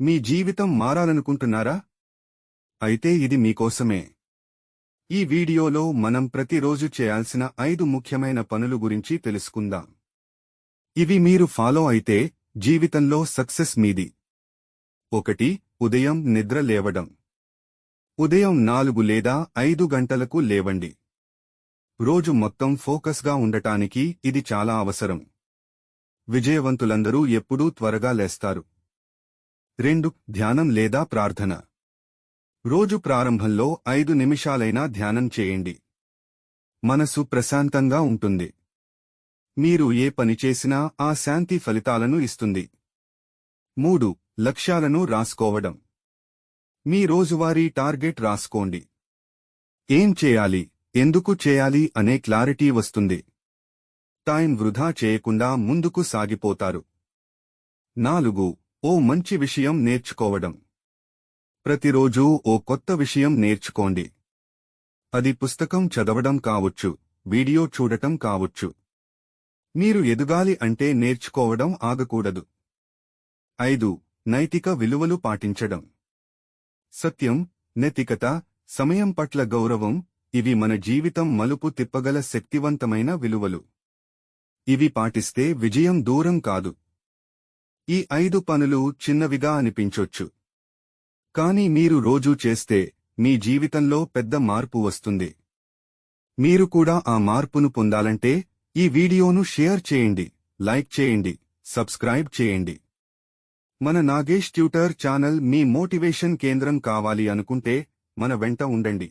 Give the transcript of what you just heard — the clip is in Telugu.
మీ జీవితం మారాలనుకుంటున్నారా? అయితే ఇది మీకోసమే. ఈ వీడియోలో మనం ప్రతిరోజు చేయాల్సిన ఐదు ముఖ్యమైన పనులు గురించి తెలుసుకుందాం. ఇవి మీరు ఫాలో అయితే జీవితంలో సక్సెస్ మీది. ఒకటి ఉదయం నిద్ర లేవడం. ఉదయం నాలుగు లేదా ఐదు గంటలకు లేవండి. రోజు మొత్తం ఫోకస్గా ఉండటానికి ఇది చాలా అవసరం. విజయవంతులందరూ ఎప్పుడూ త్వరగా లేస్తారు. రెండు ధ్యానం లేదా ప్రార్థన. రోజు ప్రారంభంలో ఐదు నిమిషాలైనా ధ్యానం చేయండి. మనసు ప్రశాంతంగా ఉంటుంది. మీరు ఏ పని చేసినా ఆ శాంతి ఫలితాలను ఇస్తుంది. మూడు లక్ష్యాలను రాసుకోవడం. మీ రోజువారీ టార్గెట్ రాసుకోండి. ఏం చేయాలి? ఎందుకు చేయాలి? అనే క్లారిటీ వస్తుంది. టైం వృధా చేయకుండా ముందుకు సాగిపోతారు. నాలుగు ఓ మంచి విషయం నేర్చుకోవడం. ప్రతిరోజూ ఓ కొత్త విషయం నేర్చుకోండి. అది పుస్తకం చదవడం కావచ్చు వీడియో చూడటం కావచ్చు. మీరు ఎదుగాలి అంటే నేర్చుకోవడం ఆగకూడదు. ఐదు నైతిక విలువలు పాటించడం. సత్యం నైతికత సమయం పట్ల గౌరవం ఇవి మన జీవితం మలుపు తిప్పగల శక్తివంతమైన విలువలు. ఇవి పాటిస్తే విజయం దూరం కాదు. ఈ ఐదు పనులు చిన్నవిగా అనిపించొచ్చు. కాని మీరు రోజూ చేస్తే మీ జీవితంలో పెద్ద మార్పు వస్తుంది. మీరు కూడా ఆ మార్పును పొందాలంటే ఈ వీడియోను షేర్ చేయండి లైక్ చేయండి సబ్స్క్రైబ్ చేయండి. మన నాగేష్ ట్యూటర్ ఛానల్ మీ మోటివేషన్ కేంద్రం కావాలి అనుకుంటే మన వెంట ఉండండి.